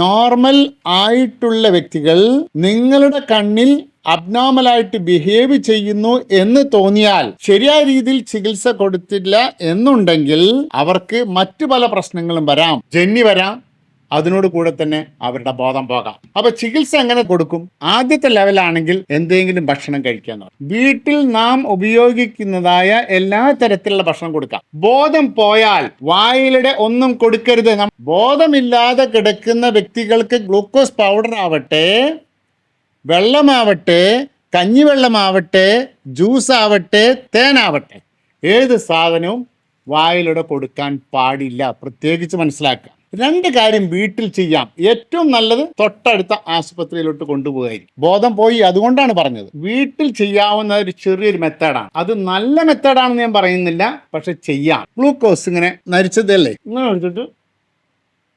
Normal ആയിട്ടുള്ള വ്യക്തികൾ നിങ്ങളുടെ കണ്ണിൽ അബ്നോർമലായിട്ട് ബിഹേവ് ചെയ്യുന്നു എന്ന് തോന്നിയാൽ ശരിയായ രീതിയിൽ ചികിത്സ കൊടുത്തില്ല എന്നുണ്ടെങ്കിൽ അവർക്ക് മറ്റു പല പ്രശ്നങ്ങളും വരാം. ജന്നി വരാം. അതിനോട് കൂടെ തന്നെ അവരുടെ ബോധം പോകാം. അപ്പൊ ചികിത്സ എങ്ങനെ കൊടുക്കും? ആദ്യത്തെ ലെവലാണെങ്കിൽ എന്തെങ്കിലും ഭക്ഷണം കഴിക്കാൻ. വീട്ടിൽ നാം ഉപയോഗിക്കുന്നതായ എല്ലാ തരത്തിലുള്ള ഭക്ഷണം കൊടുക്കാം. ബോധം പോയാൽ വായിലൂടെ ഒന്നും കൊടുക്കരുത്. ബോധമില്ലാതെ കിടക്കുന്ന വ്യക്തികൾക്ക് ഗ്ലൂക്കോസ് പൗഡർ ആവട്ടെ വെള്ളമാവട്ടെ കഞ്ഞിവെള്ളമാവട്ടെ ജ്യൂസ് ആവട്ടെ തേനാവട്ടെ. ഏത് സാധനവും വായിലൂടെ കൊടുക്കാൻ പാടില്ല. പ്രത്യേകിച്ച് മനസ്സിലാക്കുക. രണ്ട് കാര്യം വീട്ടിൽ ചെയ്യാം. ഏറ്റവും നല്ലത് തൊട്ടടുത്ത ആശുപത്രിയിലോട്ട് കൊണ്ടുപോകായിരിക്കും. ബോധം പോയി അതുകൊണ്ടാണ് പറഞ്ഞത്. വീട്ടിൽ ചെയ്യാവുന്ന ഒരു ചെറിയൊരു മെത്തേഡാണ്. അത് നല്ല മെത്തേഡാണെന്ന് ഞാൻ പറയുന്നില്ല പക്ഷെ ചെയ്യാം. ഗ്ലൂക്കോസ് ഇങ്ങനെ നരിച്ചതല്ലേ? ഇങ്ങനെ എടുത്തിട്ട്